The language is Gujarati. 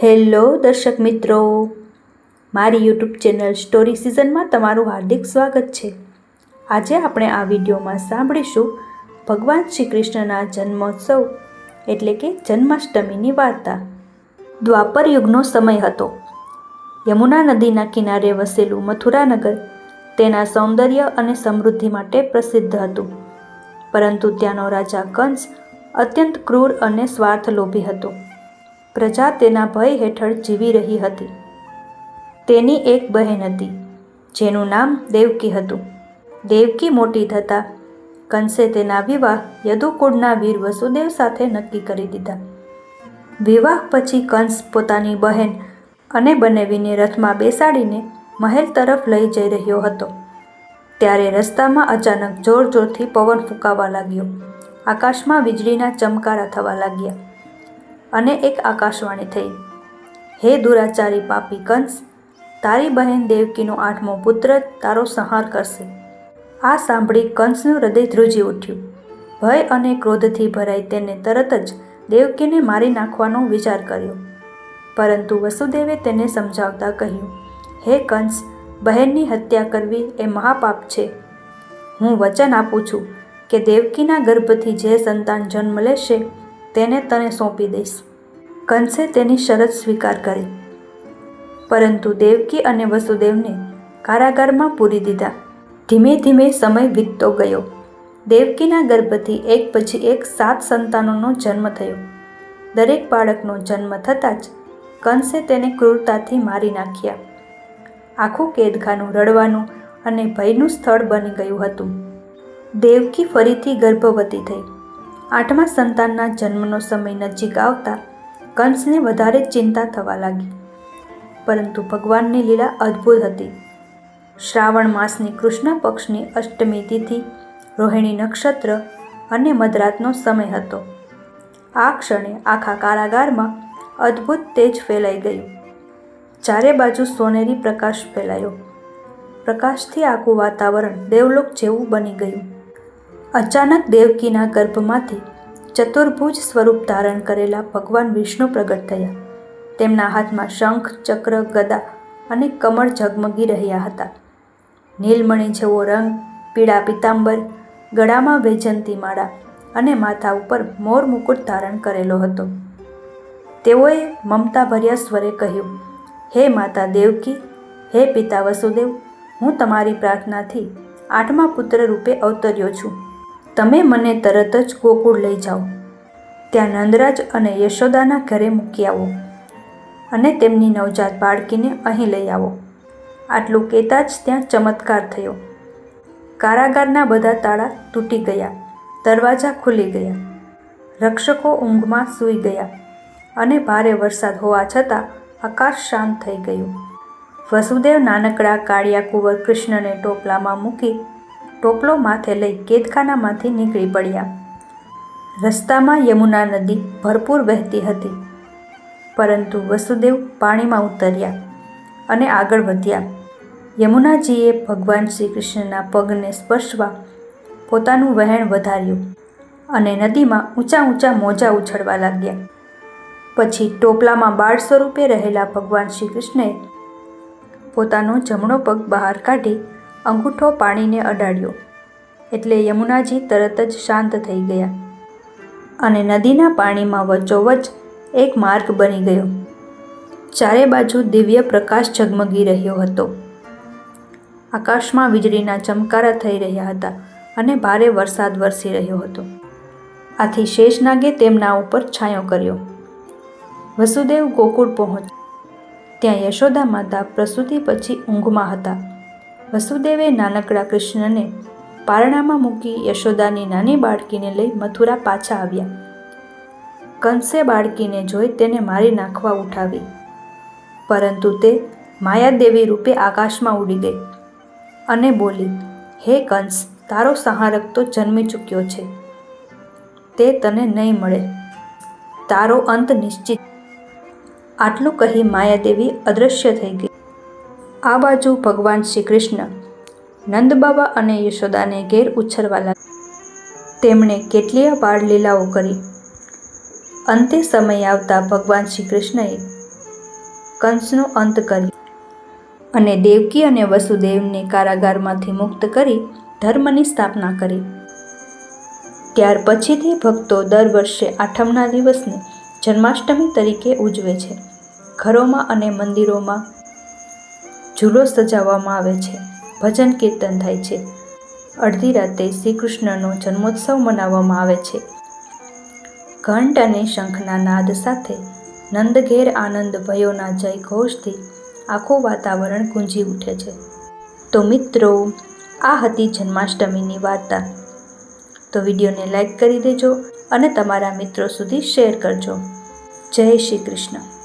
હેલો દર્શક મિત્રો, મારી યુટ્યુબ ચેનલ સ્ટોરી સિઝનમાં તમારું હાર્દિક સ્વાગત છે. આજે આપણે આ વિડીયોમાં સાંભળીશું ભગવાન શ્રી કૃષ્ણના જન્મોત્સવ, એટલે કે જન્માષ્ટમીની વાર્તા. દ્વાપર યુગનો સમય હતો. યમુના નદીના કિનારે વસેલું મથુરાનગર તેના સૌંદર્ય અને સમૃદ્ધિ માટે પ્રસિદ્ધ હતું. પરંતુ ત્યાંનો રાજા કંસ અત્યંત ક્રૂર અને સ્વાર્થલોભી હતો. પ્રજા તેના ભય હેઠળ જીવી રહી હતી. તેની એક બહેન હતી, જેનું નામ દેવકી હતું. દેવકી મોટી થતાં, કંસે તેના વિવાહ યદુકુળના વીર વસુદેવ સાથે નક્કી કરી દીધા. વિવાહ પછી કંસ પોતાની બહેન અને બનેવીને રથમાં બેસાડીને મહેલ તરફ લઈ જઈ રહ્યો હતો. ત્યારે રસ્તામાં અચાનક જોર જોરથી પવન ફૂંકાવા લાગ્યો. આકાશમાં વીજળીના ચમકારા થવા લાગ્યા. અને એક આકાશવાણી થઈ. હે દુરાચારી પાપી કંસ, તારી બહેન દેવકીનો આઠમો પુત્ર તારો સંહાર કરશે. આ સાંભળી કંસનું હૃદય ધ્રુજી ઉઠ્યું. ભય અને ક્રોધથી ભરાઈ તેને તરત જ દેવકીને મારી નાખવાનો વિચાર કર્યો. પરંતુ વસુદેવે તેને સમજાવતા કહ્યું, હે કંસ, બહેનની હત્યા કરવી એ મહાપાપ છે. હું વચન આપું છું કે દેવકીના ગર્ભથી જે સંતાન જન્મ લેશે તેને તને સોંપી દઈશ. કંસે તેની શરત સ્વીકાર કરી. પરંતુ દેવકી અને વસુદેવને કારાગારમાં પૂરી દીધા. ધીમે ધીમે સમય વીતતો ગયો. દેવકીના ગર્ભથી એક પછી એક સાત સંતાનોનો જન્મ થયો. દરેક બાળકનો જન્મ થતાં જ કંસે તેને ક્રૂરતાથી મારી નાખ્યા. આખું કેદખાનું રડવાનું અને ભયનું સ્થળ બની ગયું હતું. દેવકી ફરીથી ગર્ભવતી થઈ. આઠમા સંતાનના જન્મનો સમય નજીક આવતા કંસને વધારે ચિંતા થવા લાગી. પરંતુ ભગવાનની લીલા અદ્ભુત હતી. શ્રાવણ માસની કૃષ્ણ પક્ષની અષ્ટમી તિથિ, રોહિણી નક્ષત્ર અને મધરાતનો સમય હતો. આ ક્ષણે આખા કારાગારમાં અદ્ભુત તેજ ફેલાઈ ગયું. ચારે બાજુ સોનેરી પ્રકાશ ફેલાયો. પ્રકાશથી આખું વાતાવરણ દેવલોક જેવું બની ગયું. અચાનક દેવકીના ગર્ભમાંથી ચતુર્ભુજ સ્વરૂપ ધારણ કરેલા ભગવાન વિષ્ણુ પ્રગટ થયા. તેમના હાથમાં શંખ, ચક્ર, ગદા અને કમળ ઝગમગી રહ્યા હતા. નીલમણી જેવો રંગ, પીળા પિતાંબર, ગળામાં વેજંતી માળા અને માથા ઉપર મોર મુકુટ ધારણ કરેલો હતો. તેઓએ મમતાભર્યા સ્વરે કહ્યું, હે માતા દેવકી, હે પિતા વસુદેવ, હું તમારી પ્રાર્થનાથી આઠમા પુત્ર રૂપે અવતર્યો છું. તમે મને તરત જ ગોકુળ લઈ જાઓ. ત્યાં નંદરાજ અને યશોદાના ઘરે મૂકી આવો અને તેમની નવજાત બાળકીને અહીં લઈ આવો. આટલું કહેતા જ ત્યાં ચમત્કાર થયો. કારાગારના બધા તાળા તૂટી ગયા, દરવાજા ખુલી ગયા, રક્ષકો ઊંઘમાં સૂઈ ગયા અને ભારે વરસાદ હોવા છતાં આકાશ શાંત થઈ ગયું. વસુદેવ નાનકડા કાળિયા કુંવર કૃષ્ણને ટોપલામાં મૂકી ટોપલો માથે લઈ કેદખાનામાંથી નીકળી પડ્યા. રસ્તામાં યમુના નદી ભરપૂર વહેતી હતી, પરંતુ વસુદેવ પાણીમાં ઉતર્યા અને આગળ વધ્યા. યમુનાજીએ ભગવાન શ્રી કૃષ્ણના પગને સ્પર્શવા પોતાનું વહેણ વધાર્યું અને નદીમાં ઊંચા ઊંચા મોજા ઉછળવા લાગ્યા. પછી ટોપલામાં બાળ સ્વરૂપે રહેલા ભગવાન શ્રી કૃષ્ણએ પોતાનો જમણો પગ બહાર કાઢી અંગૂઠો પાણીને અડાડ્યો. એટલે યમુનાજી તરત જ શાંત થઈ ગયા અને નદીના પાણીમાં વચ્ચોવચ્ચ એક માર્ગ બની ગયો. ચારે બાજુ દિવ્ય પ્રકાશ ઝગમગી રહ્યો હતો. આકાશમાં વીજળીના ચમકારા થઈ રહ્યા હતા અને ભારે વરસાદ વરસી રહ્યો હતો. આથી શેષનાગે તેમના ઉપર છાંયો કર્યો. વસુદેવ ગોકુળ પહોંચ ત્યાં યશોદા માતા પ્રસૂતિ પછી ઊંઘમાં હતા. વસુદેવે નાનકડા કૃષ્ણને પારણામાં મૂકી યશોદાની નાની બાળકીને લઈ મથુરા પાછા આવ્યા. કંસે બાળકીને જોઈ તેને મારી નાખવા ઉઠાવી. પરંતુ તે માયાદેવી રૂપે આકાશમાં ઉડી ગઈ અને બોલી, હે કંસ, તારો સહારક તો જન્મી ચૂક્યો છે. તે તને નહીં મળે. તારો અંત નિશ્ચિત. આટલું કહી માયાદેવી અદૃશ્ય થઈ ગઈ. આ બાજુ ભગવાન શ્રી કૃષ્ણ નંદબાબા અને યશોદાને ઘેર ઉછરવા લાગ્યા તેમણે કેટલીય બાળ લીલાઓ કરી. અંતે સમય આવતા ભગવાન શ્રી કૃષ્ણએ કંસનો અંત કર્યો અને દેવકી અને વસુદેવને કારાગારમાંથી મુક્ત કરી ધર્મની સ્થાપના કરી. ત્યાર પછીથી ભક્તો દર વર્ષે આઠમના દિવસને જન્માષ્ટમી તરીકે ઉજવે છે. ઘરોમાં અને મંદિરોમાં ઝૂલો સજાવવામાં આવે છે. ભજન કીર્તન થાય છે. અડધી રાતે શ્રી કૃષ્ણનો જન્મોત્સવ મનાવવામાં આવે છે. ઘંટ અને શંખના નાદ સાથે નંદઘેર આનંદ ભયોના જય ઘોષથી આખું વાતાવરણ ગુંજી ઉઠે છે. તો મિત્રો, આ હતી જન્માષ્ટમીની વાર્તા. તો વિડીયોને લાઈક કરી દેજો અને તમારા મિત્રો સુધી શેર કરજો. જય શ્રી કૃષ્ણ.